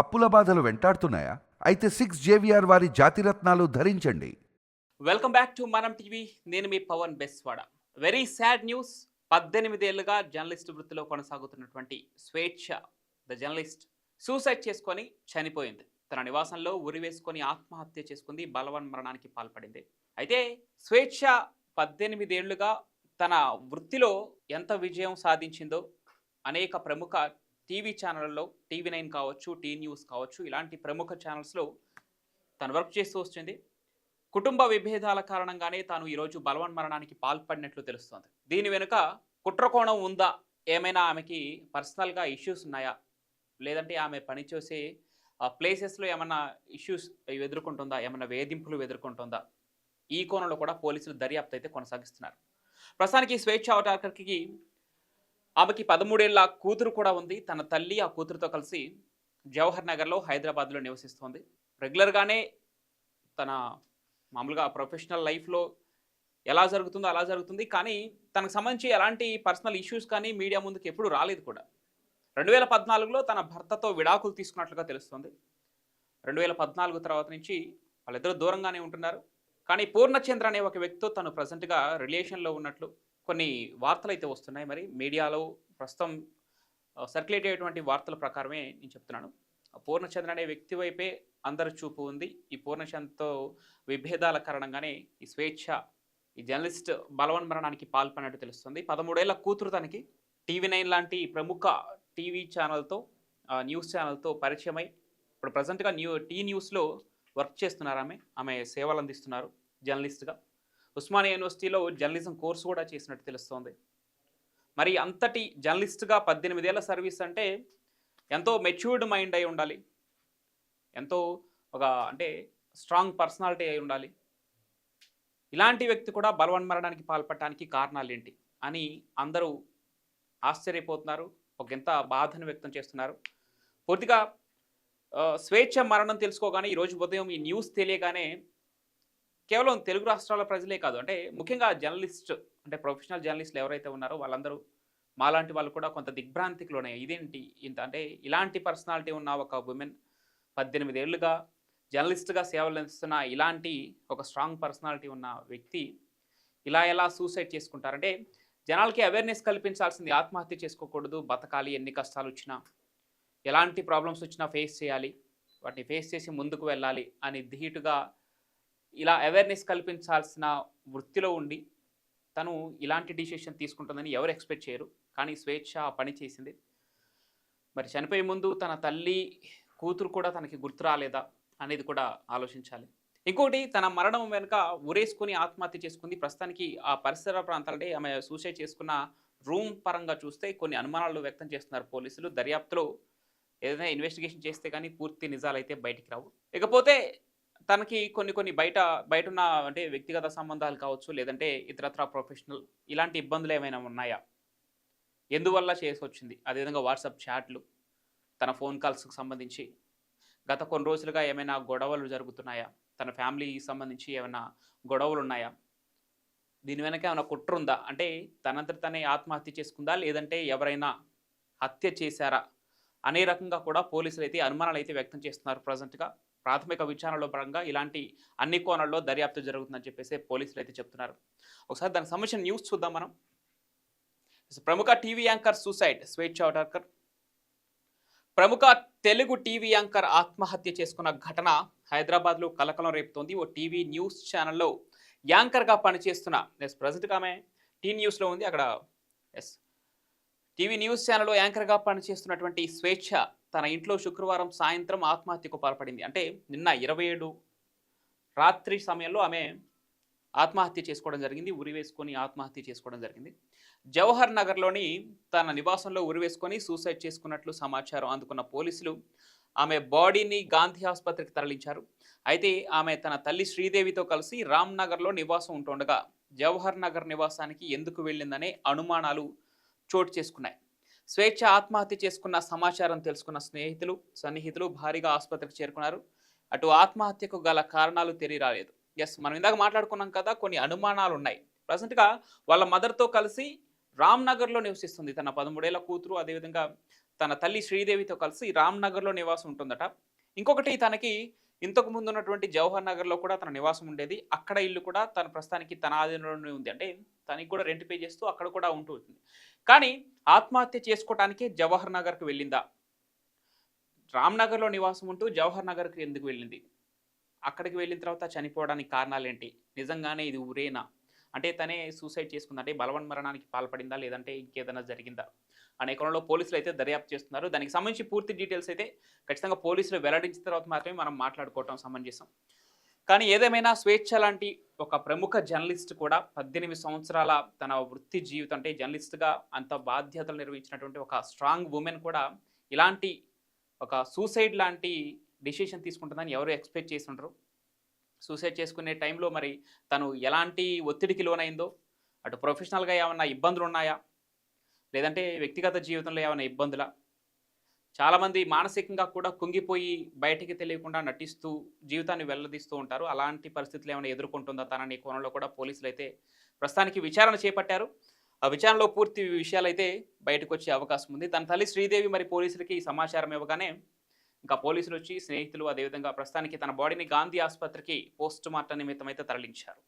అప్పుల బాధలు వెంటాడుతున్నాయా? అయితే సిక్స్ జేవిఆర్ వారి జాతిరత్నాలు ధరించండి. Welcome back to Manam TV. నేను మీ Pavan Beswada. Very sad news. పద్దెనిమిదేళ్ళుగా journalist వృత్తిలో కొనసాగుతున్నటువంటి స్వేచ్ఛ ద జర్నలిస్ట్ సూసైడ్ చేసుకొని చనిపోయింది. తన నివాసంలో ఉరి వేసుకొని ఆత్మహత్య చేసుకుంది. బలవన్ మరణానికి పాల్పడింది. అయితే స్వేచ్ఛ పద్దెనిమిదేళ్ళుగా తన వృత్తిలో ఎంత విజయం సాధించిందో అనేక ప్రముఖ టీవీ ఛానళ్ళలో టీవీ నైన్ కావచ్చు టీ న్యూస్ కావచ్చు ఇలాంటి ప్రముఖ ఛానల్స్లో తను వర్క్ చేస్తూ వస్తుంది. కుటుంబ విభేదాల కారణంగానే తాను ఈరోజు బలవన్ మరణానికి పాల్పడినట్లు తెలుస్తోంది. దీని వెనుక కుట్రకోణం ఉందా? ఏమైనా ఆమెకి పర్సనల్గా ఇష్యూస్ ఉన్నాయా? లేదంటే ఆమె పనిచేసే ప్లేసెస్లో ఏమన్నా ఇష్యూస్ ఎదుర్కొంటుందా? ఏమన్నా వేధింపులు ఎదుర్కొంటుందా? ఈ కోణంలో కూడా పోలీసులు దర్యాప్తు అయితే కొనసాగిస్తున్నారు. ప్రస్తుతానికి స్వేచ్ఛ అవటార్కర్కి ఆమెకి పదమూడేళ్ళ కూతురు కూడా ఉంది. తన తల్లి ఆ కూతురుతో కలిసి జవహర్ నగర్లో హైదరాబాద్లో నివసిస్తోంది. రెగ్యులర్గానే తన మామూలుగా ప్రొఫెషనల్ లైఫ్లో ఎలా జరుగుతుందో అలా జరుగుతుంది. కానీ తనకు సంబంధించి ఎలాంటి పర్సనల్ ఇష్యూస్ కానీ మీడియా ముందుకు ఎప్పుడు రాలేదు కూడా. రెండు వేల పద్నాలుగులో తన భర్తతో విడాకులు తీసుకున్నట్లుగా తెలుస్తుంది. రెండు వేల పద్నాలుగు తర్వాత నుంచి వాళ్ళిద్దరూ దూరంగానే ఉంటున్నారు. కానీ పూర్ణచంద్ర అనే ఒక వ్యక్తితో తను ప్రజెంట్గా రిలేషన్లో ఉన్నట్లు కొన్ని వార్తలు అయితే వస్తున్నాయి. మరి మీడియాలో ప్రస్తుతం సర్క్యులేట్ అయ్యేటువంటి వార్తల ప్రకారమే నేను చెప్తున్నాను. పూర్ణచంద్ర అనే వ్యక్తి వైపే అందరి చూపు ఉంది. ఈ పూర్ణచంద్రతో విభేదాల కారణంగానే ఈ స్వేచ్ఛ ఈ జర్నలిస్ట్ బలవన్ మరణానికి పాల్పడినట్టు తెలుస్తుంది. పదమూడేళ్ళ కూతురు తనకి టీవీ నైన్ లాంటి ప్రముఖ టీవీ ఛానల్తో న్యూస్ ఛానల్తో పరిచయమై ఇప్పుడు ప్రజెంట్గా న్యూ టీ న్యూస్లో వర్క్ చేస్తున్నారు ఆమె. ఆమె సేవలు అందిస్తున్నారు జర్నలిస్ట్గా. ఉస్మానియా యూనివర్సిటీలో జర్నలిజం కోర్సు కూడా చేసినట్టు తెలుస్తోంది. మరి అంతటి జర్నలిస్ట్గా పద్దెనిమిదేళ్ళ సర్వీస్ అంటే ఎంతో మెచ్యూర్డ్ మైండ్ అయి ఉండాలి. ఎంతో ఒక అంటే స్ట్రాంగ్ పర్సనాలిటీ అయి ఉండాలి. ఇలాంటి వ్యక్తి కూడా బలవన్మరణానికి పాల్పడటానికి కారణాలు ఏంటి అని అందరూ ఆశ్చర్యపోతున్నారు. ఒక ఎంత బాధను వ్యక్తం చేస్తున్నారు. పూర్తిగా స్వేచ్ఛ మరణం తెలుసుకోగానే ఈరోజు ఉదయం ఈ న్యూస్ తెలియగానే కేవలం తెలుగు రాష్ట్రాల ప్రజలే కాదు అంటే ముఖ్యంగా జర్నలిస్ట్ అంటే ప్రొఫెషనల్ జర్నలిస్టులు ఎవరైతే ఉన్నారో వాళ్ళందరూ మాలాంటి వాళ్ళు కూడా కొంత దిగ్భ్రాంతికి లోనయ్యారు ఇదేంటి ఇంత అంటే ఇలాంటి పర్సనాలిటీ ఉన్న ఒక ఉమెన్ పద్దెనిమిది ఏళ్ళుగా జర్నలిస్ట్గా సేవలు అందిస్తున్న ఇలాంటి ఒక స్ట్రాంగ్ పర్సనాలిటీ ఉన్న వ్యక్తి ఇలా ఎలా సూసైడ్ చేసుకుంటారంటే జనాలకి అవేర్నెస్ కల్పించాల్సింది ఆత్మహత్య చేసుకోకూడదు బతకాలి ఎన్ని కష్టాలు వచ్చినా ఎలాంటి ప్రాబ్లమ్స్ వచ్చినా ఫేస్ చేయాలి వాటిని ఫేస్ చేసి ముందుకు వెళ్ళాలి అని ధీటుగా ఇలా అవేర్నెస్ కల్పించాల్సిన వృత్తిలో ఉండి తను ఇలాంటి డిసిషన్ తీసుకుంటుందని ఎవరు ఎక్స్పెక్ట్ చేయరు. కానీ స్వేచ్ఛ పని చేసింది. మరి చనిపోయే ముందు తన తల్లి కూతురు కూడా తనకి గుర్తు రాలేదా అనేది కూడా ఆలోచించాలి. ఇంకోటి తన మరణం వెనుక ఉరేసుకొని ఆత్మహత్య చేసుకుంది. ప్రస్తుతానికి ఆ పరిసర ప్రాంతాలంటే ఆమె సూసైడ్ చేసుకున్న రూమ్ పరంగా చూస్తే కొన్ని అనుమానాలు వ్యక్తం చేస్తున్నారు పోలీసులు. దర్యాప్తులో ఏదైనా ఇన్వెస్టిగేషన్ చేస్తే కానీ పూర్తి నిజాలు అయితే బయటికి రావు. ఇకపోతే తనకి కొన్ని కొన్ని బయట బయట ఉన్న అంటే వ్యక్తిగత సంబంధాలు కావచ్చు లేదంటే ఇతరత్ర ప్రొఫెషనల్ ఇలాంటి ఇబ్బందులు ఏమైనా ఉన్నాయా? ఎందువల్ల చేసి వచ్చింది అదేవిధంగా వాట్సాప్ చాట్లు తన ఫోన్ కాల్స్కి సంబంధించి గత కొన్ని రోజులుగా ఏమైనా గొడవలు జరుగుతున్నాయా? తన ఫ్యామిలీకి సంబంధించి ఏమైనా గొడవలు ఉన్నాయా? దీని వెనక ఏమైనా కుట్ర ఉందా? అంటే తనంతట తనే ఆత్మహత్య చేసుకుందా? లేదంటే ఎవరైనా హత్య చేశారా? అనే రకంగా కూడా పోలీసులు అయితే అనుమానాలు అయితే వ్యక్తం చేస్తున్నారు ప్రజెంట్గా ప్రాథమిక విచారణలో పరంగా ఇలాంటి అన్ని కోణాల్లో దర్యాప్తు జరుగుతుందని చెప్పేసి పోలీసులు అయితే చెప్తున్నారు. ఒకసారి దానికి సంబంధించిన న్యూస్ చూద్దాం మనం. ప్రముఖ టీవీ యాంకర్ సూసైడ్ స్వేచ్ఛ అవటార్కర్ ప్రముఖ తెలుగు టీవీ యాంకర్ ఆత్మహత్య చేసుకున్న ఘటన హైదరాబాద్లో కలకలం రేపుతోంది. ఓ టీవీ న్యూస్ ఛానల్లో యాంకర్గా పనిచేస్తున్న ఎస్ ప్రజెంట్గా ఆమె టీ న్యూస్లో ఉంది. అక్కడ ఎస్ టీవీ న్యూస్ ఛానల్లో యాంకర్గా పనిచేస్తున్నటువంటి స్వేచ్ఛ తన ఇంట్లో శుక్రవారం సాయంత్రం ఆత్మహత్యకు పాల్పడింది. అంటే నిన్న ఇరవై ఏడు రాత్రి సమయంలో ఆమె ఆత్మహత్య చేసుకోవడం జరిగింది. ఉరి వేసుకొని ఆత్మహత్య చేసుకోవడం జరిగింది. జవహర్ నగర్లోని తన నివాసంలో ఉరి వేసుకొని సూసైడ్ చేసుకున్నట్లు సమాచారం అందుకున్న పోలీసులు ఆమె బాడీని గాంధీ ఆసుపత్రికి తరలించారు. అయితే ఆమె తన తల్లి శ్రీదేవితో కలిసి రామ్ నగర్లో నివాసం ఉంటుండగా జవహర్ నగర్ నివాసానికి ఎందుకు వెళ్ళిందనే అనుమానాలు చోటు చేసుకున్నాయి. స్వేచ్ఛ ఆత్మహత్య చేసుకున్న సమాచారం తెలుసుకున్న స్నేహితులు సన్నిహితులు భారీగా ఆసుపత్రికి చేరుకున్నారు. అటు ఆత్మహత్యకు గల కారణాలు తెలియరాలేదు ఎస్ మనం ఇందాక మాట్లాడుకున్నాం కదా కొన్ని అనుమానాలు ఉన్నాయి. ప్రజెంట్గా వాళ్ళ మదర్తో కలిసి రామ్నగర్లో నివసిస్తుంది. తన పదమూడేళ్ళ కూతురు అదేవిధంగా తన తల్లి శ్రీదేవితో కలిసి రామ్నగర్లో నివాసం ఉంటుందట. ఇంకొకటి తనకి ఇంతకు ముందు ఉన్నటువంటి జవహర్ నగర్లో కూడా తన నివాసం ఉండేది. అక్కడ ఇల్లు కూడా తన ప్రస్తుతానికి తన ఆధీనంలోనే ఉంది. అంటే తనకి కూడా రెంట్ పే చేస్తూ అక్కడ కూడా ఉంటూ ఉంటుంది. కానీ ఆత్మహత్య చేసుకోవటానికే జవహర్ నగర్కి వెళ్ళిందా? రామ్నగర్లో నివాసం ఉంటూ జవహర్ నగర్కి ఎందుకు వెళ్ళింది? అక్కడికి వెళ్ళిన తర్వాత చనిపోవడానికి కారణాలు ఏంటి నిజంగానే ఇది ఊరేనా? అంటే తనే సూసైడ్ చేసుకుందా? అంటే బలవన్ మరణానికి పాల్పడిందా? లేదంటే ఇంకేదైనా జరిగిందా? అనే కోణంలో పోలీసులు అయితే దర్యాప్తు చేస్తున్నారు. దానికి సంబంధించి పూర్తి డీటెయిల్స్ అయితే ఖచ్చితంగా పోలీసులు వెల్లడించిన తర్వాత మాత్రమే మనం మాట్లాడుకోవటం సమంజసం. కానీ ఏదేమైనా స్వేచ్ఛ లాంటి ఒక ప్రముఖ జర్నలిస్ట్ కూడా పద్దెనిమిది సంవత్సరాల తన వృత్తి జీవితం అంటే జర్నలిస్ట్గా అంత బాధ్యతలు నిర్వహించినటువంటి ఒక స్ట్రాంగ్ ఉమెన్ కూడా ఇలాంటి ఒక సూసైడ్ లాంటి డిసిషన్ తీసుకుంటుందని ఎవరు ఎక్స్పెక్ట్ చేసి ఉండరు సూసైడ్ చేసుకునే టైంలో మరి తను ఎలాంటి ఒత్తిడికి లోనైందో అటు ప్రొఫెషనల్గా ఏమైనా ఇబ్బందులు ఉన్నాయా లేదంటే వ్యక్తిగత జీవితంలో ఏమైనా ఇబ్బందులా? చాలామంది మానసికంగా కూడా కుంగిపోయి బయటికి తెలియకుండా నటిస్తూ జీవితాన్ని వెల్లదీస్తూ ఉంటారు. అలాంటి పరిస్థితులు ఏమైనా ఎదుర్కొంటుందా? తనని కోణంలో కూడా పోలీసులు అయితే ప్రస్తుతానికి విచారణ చేపట్టారు. ఆ విచారణలో పూర్తి విషయాలు అయితే బయటకు వచ్చే అవకాశం ఉంది. తన తల్లి శ్రీదేవి మరి పోలీసులకి ఈ సమాచారం ఇవ్వగానే ఇంకా పోలీసులు వచ్చి స్నేహితులు అదేవిధంగా ప్రస్తుతానికి తన బాడీని గాంధీ ఆసుపత్రికి పోస్ట్ మార్టం నిమిత్తం అయితే తరలించారు.